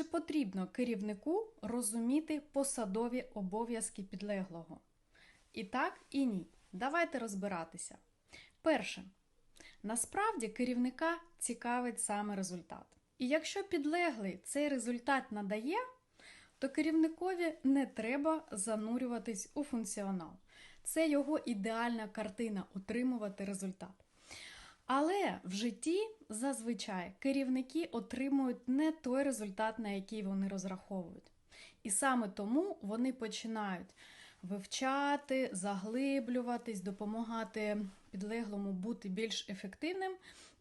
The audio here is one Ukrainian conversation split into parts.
Чи потрібно керівнику розуміти посадові обов'язки підлеглого? І так, і ні. Давайте розбиратися. Перше. Насправді керівника цікавить саме результат. І якщо підлеглий цей результат надає, то керівникові не треба занурюватись у функціонал. Це його ідеальна картина отримувати результат. Але в житті зазвичай керівники отримують не той результат, на який вони розраховують. І саме тому вони починають вивчати, заглиблюватись, допомагати підлеглому бути більш ефективним.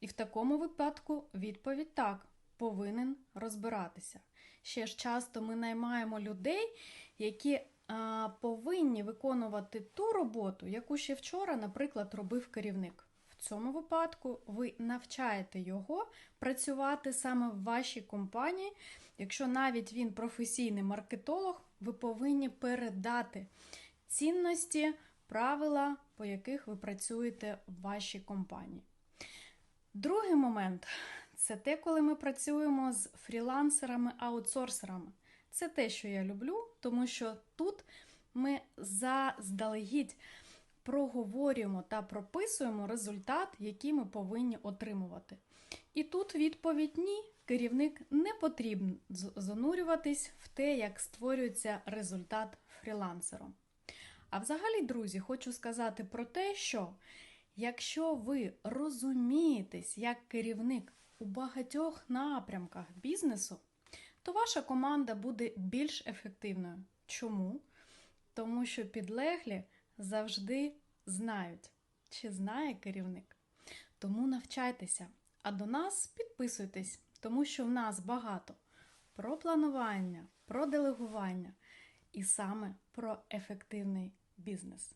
І в такому випадку відповідь так, повинен розбиратися. Ще ж часто ми наймаємо людей, які а, повинні виконувати ту роботу, яку ще вчора, наприклад, робив керівник. В цьому випадку ви навчаєте його працювати саме в вашій компанії. Якщо навіть він професійний маркетолог, ви повинні передати цінності, правила, по яких ви працюєте в вашій компанії. Другий момент це те, коли ми працюємо з фрілансерами-аутсорсерами. Це те, що я люблю, тому що тут ми заздалегідь проговорюємо та прописуємо результат, який ми повинні отримувати. І тут відповідь ні. Керівник не потрібно занурюватись в те, як створюється результат фрілансером. А взагалі, друзі, хочу сказати про те, що якщо ви розумієтесь як керівник у багатьох напрямках бізнесу, то ваша команда буде більш ефективною. Чому? Тому що підлеглі завжди знають, чи знає керівник. Тому навчайтеся, а до нас підписуйтесь, тому що в нас багато про планування, про делегування і саме про ефективний бізнес.